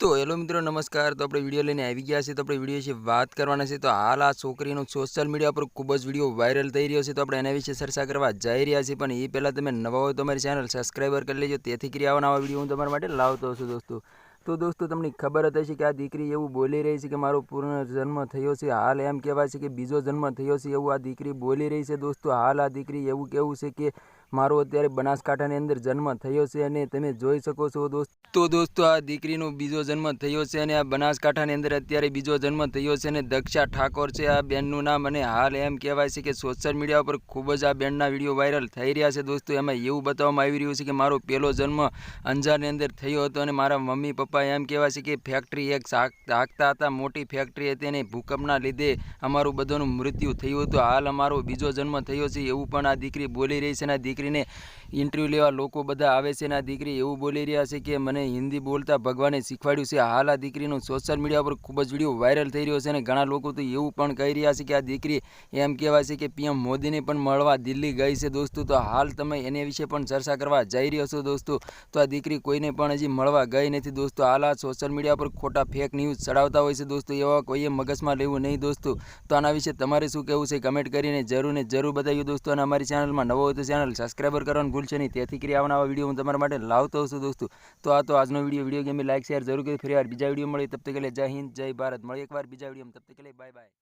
તો હેલો મિત્રો, નમસ્કાર. તો આપણે વીડિયો લઈને આવી ગયા છે તો આપણે વીડિયો વિશે વાત કરવાના છે. તો હાલ આ છોકરીનો સોશિયલ મીડિયા પર ખૂબ જ વીડિયો વાયરલ થઈ રહ્યો છે. તો આપણે એના વિશે ચર્ચા કરવા જઈ રહ્યા છીએ. પણ એ પહેલાં તમે નવા હોય તો અમારી ચેનલ સબસ્ક્રાઈબર કરી લેજો. તેથી કરી આવા વીડિયો હું તમારા માટે લાવતો છું દોસ્તો. તો દોસ્તો, તમને ખબર જ છે કે આ દીકરી એવું બોલી રહી છે કે મારો પૂર્ણ જન્મ થયો છે. હાલ એમ કહેવાય છે કે બીજો જન્મ થયો છે એવું આ દીકરી બોલી રહી છે. દોસ્તો, હાલ આ દીકરી એવું કહેવું છે કે મારો અત્યારે બનાસકાંઠાની અંદર જન્મ થયો છે અને તમે જોઈ શકો છો દોસ્તો. તો દોસ્તો, આ દીકરીનો બીજો જન્મ થયો છે અને આ બનાસકાંઠાની અંદર અત્યારે બીજો જન્મ થયો છે અને દક્ષા ઠાકોર છે. આ બેનનું નામ અને હાલ એમ કહેવાય છે કે સોશિયલ મીડિયા ઉપર ખૂબ જ આ બેનના વીડિયો વાયરલ થઈ રહ્યા છે દોસ્તો. એમાં એવું બતાવવામાં આવી રહ્યું છે કે મારો પહેલો જન્મ અંજારની અંદર થયો હતો અને મારા મમ્મી, પપ્પા એમ કહેવાય છે કે ફેક્ટરી એક હાંકતા હતા. મોટી ફેક્ટરી હતી અને ભૂકંપના લીધે અમારું બધાનું મૃત્યુ થયું હતું. હાલ અમારો બીજો જન્મ થયો છે એવું પણ આ દીકરી બોલી રહી છે અને આ દીકરીને ઇન્ટરવ્યૂ લેવા લોકો બધા આવે છે અને આ દીકરી એવું બોલી રહ્યા છે કે મને હિન્દી બોલતા ભગવાને શીખવાડ્યું છે. હાલ આ દીકરીનું સોશિયલ મીડિયા પર ખૂબ જ વીડિયો વાયરલ થઈ રહ્યો છે અને ઘણા લોકો તો એવું પણ કહી રહ્યા છે કે આ દીકરી એમ કહેવાય છે કે પીએમ મોદીને પણ મળવા દિલ્હી ગઈ છે દોસ્તો. તો હાલ તમે એને વિશે પણ ચર્ચા કરવા જઈ રહ્યો છો દોસ્તો. તો આ દીકરી કોઈને પણ હજી મળવા ગઈ નથી દોસ્તો. હાલ આ સોશિયલ મીડિયા પર ખોટા ફેક ન્યૂઝ ચડાવતા હોય છે દોસ્તો. એવા કોઈએ મગજમાં લેવું નહીં દોસ્તો. તો આના વિશે તમારે શું કહેવું છે? કમેન્ટ કરીને જરૂર ને જરૂર બતાવ્યું દોસ્તો. અને અમારી ચેનલમાં નવો હોય તો ચેનલ સબસ્ક્રાઈબર કરવાનું ભૂલશે નહીં. તેથી કરી આવવાના વીડિયો હું તમારા માટે લાવતો છું દોસ્તો. તો આ તો આજનો video. Video game like, share જરૂર કરી ફરી વાર બીજા વીડિયો મળે તબ તક જય હિન્દ, જય ભારત. મળે એકવાર બીજા વીડિયો તબ તક બાય બાય